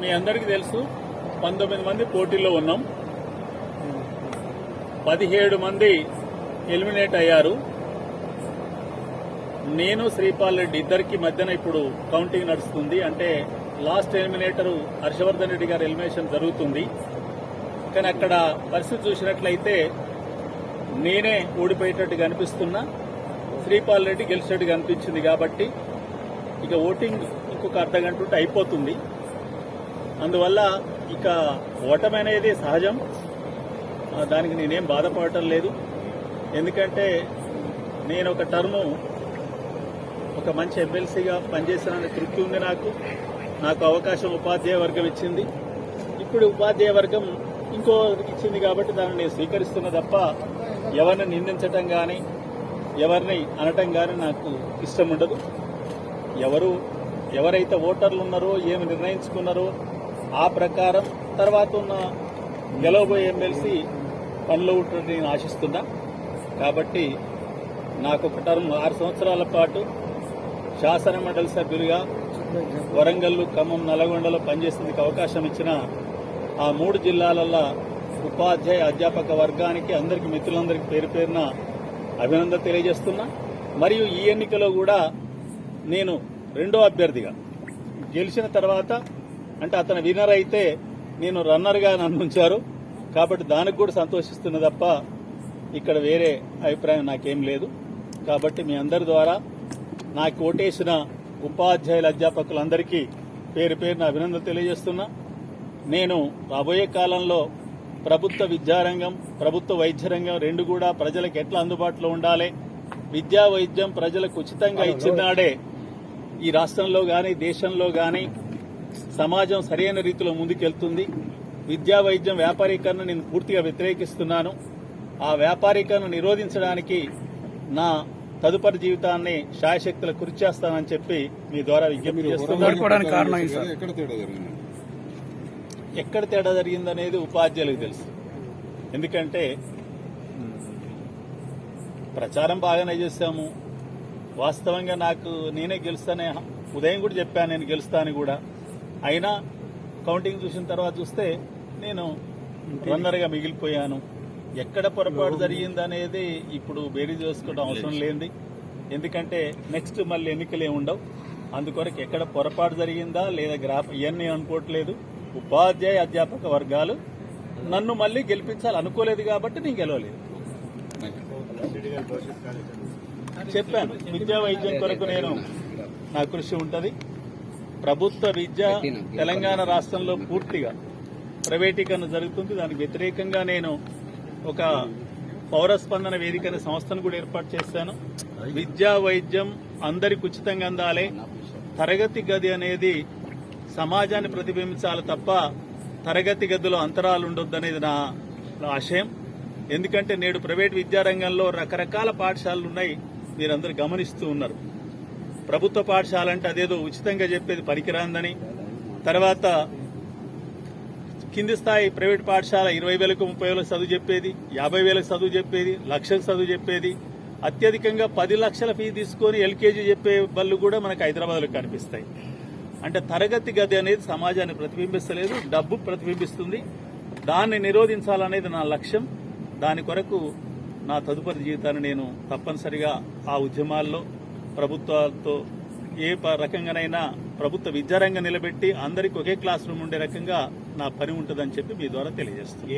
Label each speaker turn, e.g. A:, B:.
A: మీ అందరికీ తెలుసు పంతొమ్మిది మంది పోటీలో ఉన్నాం. పదిహేడు మంది ఎలిమినేట్ అయ్యారు. నేను శ్రీపాల్ రెడ్డి ఇద్దరికి మధ్యన ఇప్పుడు కౌంటింగ్ నడుస్తుంది. అంటే లాస్ట్ ఎలిమినేటర్ హర్షవర్ధన్ రెడ్డి గారి ఎలిమినేషన్ జరుగుతుంది. కానీ అక్కడ పరిస్థితి చూసినట్లయితే నేనే ఓడిపోయేటట్టుగా అనిపిస్తున్నా శ్రీపాల్ రెడ్డి గెలిచేట్టుగా అనిపించింది కాబట్టి ఇక ఓటింగ్ ఇంకొక అర్ధ గంట ఉంటే అయిపోతుంది. అందువల్ల ఇక ఓటమి అనేది సహజం. దానికి నేనేం బాధపడటం లేదు. ఎందుకంటే నేను ఒక టర్ము ఒక మంచి ఎమ్మెల్సీగా పనిచేసిన తృప్తి ఉంది నాకు. నాకు అవకాశం ఉపాధ్యాయ వర్గం ఇచ్చింది. ఇప్పుడు ఉపాధ్యాయ వర్గం ఇంకో ఇచ్చింది కాబట్టి దాన్ని నేను స్వీకరిస్తున్న తప్ప ఎవరిని నిందించటం కానీ ఎవరిని అనటం కానీ నాకు ఇష్టం ఉండదు. ఎవరు ఎవరైతే ఓటర్లు ఉన్నారో ఏమి నిర్ణయించుకున్నారో ఆ ప్రకారం తర్వాత ఉన్న గెలవబోయే ఎమ్మెల్సీ పనిలో ఉంటుందని నేను ఆశిస్తున్నా. కాబట్టి నాకు ఒక టర్మ్ ఆరు సంవత్సరాల పాటు శాసన మండలి సభ్యులుగా వరంగల్ ఖమ్మం నల్గొండలో పనిచేసేందుకు అవకాశం ఇచ్చిన ఆ మూడు జిల్లాలలో ఉపాధ్యాయ అధ్యాపక వర్గానికి అందరికి మిత్రులందరికీ పేరు పేరున అభినందన తెలియజేస్తున్నా. మరియు ఈ ఎన్నికలో కూడా నేను రెండో అభ్యర్థిగా గెలిచిన తర్వాత అంటే అతను విన్నర్ అయితే నేను రన్నర్గా నన్ను ఉంచారు. కాబట్టి దానికి కూడా సంతోషిస్తున్న తప్ప ఇక్కడ వేరే అభిప్రాయం నాకేం లేదు. కాబట్టి మీ అందరి ద్వారా నాకు ఓటేసిన ఉపాధ్యాయుల అధ్యాపకులందరికీ పేరు పేరున అభినందన తెలియజేస్తున్నా. నేను రాబోయే కాలంలో ప్రభుత్వ విద్యారంగం ప్రభుత్వ వైద్య రంగం రెండు కూడా ప్రజలకు ఎట్లా అందుబాటులో ఉండాలి? విద్యా వైద్యం ప్రజలకు ఉచితంగా ఇచ్చినాడే ఈ రాష్ట్రంలో గాని దేశంలో గాని సమాజం సరైన రీతిలో ముందుకెళ్తుంది. విద్యా వైద్యం వ్యాపారీకరణ నేను పూర్తిగా వ్యతిరేకిస్తున్నాను. ఆ వ్యాపారీకరణ నిరోధించడానికి నా తదుపరి జీవితాన్ని శాయశక్తులు కృషి చేస్తానని చెప్పి మీ ద్వారా విజ్ఞప్తి చేస్తున్నాను.
B: ఎక్కడ తేడా
A: జరిగిందనేది ఉపాధ్యాయులకు తెలుసు. ఎందుకంటే ప్రచారం బాగానే చేశాము. వాస్తవంగా నాకు నేనే గెలుస్తానే ఉదయం కూడా చెప్పాను నేను గెలుస్తాను కూడా. అయినా కౌంటింగ్ చూసిన తర్వాత చూస్తే నేను రన్నర్గా మిగిలిపోయాను. ఎక్కడ పొరపాటు జరిగిందనేది ఇప్పుడు బేరీ చేసుకోవడం అవసరం లేనిది. ఎందుకంటే నెక్స్ట్ మళ్ళీ ఎన్నికలే ఉండవు. అందుకొరకు ఎక్కడ పొరపాటు జరిగిందా లేదా గ్రాఫ్ ఇవన్నీ అనుకోవట్లేదు. ఉపాధ్యాయ అధ్యాపక వర్గాలు నన్ను మళ్ళీ గెలిపించాలి అనుకోలేదు కాబట్టి నేను గెలవలేదు. చెప్పాను విద్యా వైద్యం కొరకు నేను నా కృషి ఉంటది. ప్రభుత్వ విద్య తెలంగాణ రాష్ట్రంలో పూర్తిగా ప్రైవేటీకరణ జరుగుతుంది. దానికి వ్యతిరేకంగా నేను ఒక పౌర స్పందన వేదిక అనే సంస్థను కూడా ఏర్పాటు చేశాను. విద్యా వైద్యం అందరికి ఉచితంగా అందాలి. తరగతి గది అనేది సమాజాన్ని ప్రతిబింబించాలి తప్ప తరగతి గదిలో అంతరాలు ఉండొద్దు అనేది నా నా ఆశయం. ఎందుకంటే నేడు ప్రైవేట్ విద్యారంగంలో రకరకాల పాఠశాలలు ఉన్నాయి. మీరందరూ గమనిస్తూ ఉన్నారు. ప్రభుత్వ పాఠశాల అంటే అదేదో ఉచితంగా చెప్పేది పనికిరాందని. తర్వాత కింది స్థాయి ప్రైవేట్ పాఠశాల ఇరవై వేలకు ముప్పై వేలకు చదువు చెప్పేది యాభై వేలకు చదువు చెప్పేది లక్షకు చదువు చెప్పేది. అత్యధికంగా పది లక్షల ఫీజు తీసుకొని ఎల్కేజీ చెప్పే బళ్ళు కూడా మనకు హైదరాబాద్లో కనిపిస్తాయి. అంటే తరగతి గది అనేది సమాజాన్ని ప్రతిబింబిస్తలేదు డబ్బు ప్రతిబింబిస్తుంది. దాన్ని నిరోధించాలనేది నా లక్ష్యం. దాని కొరకు నా తదుపరి జీవితాన్ని నేను తప్పనిసరిగా ఆ ఉద్యమాల్లో ప్రభుత్వాలతో ఏ ప- రకంగానైనా ప్రభుత్వ విద్యారంగం నిలబెట్టి అందరికి ఒకే క్లాస్ రూమ్ ఉండే రకంగా నా పని ఉంటుందని చెప్పి మీ ద్వారా తెలియజేస్తాను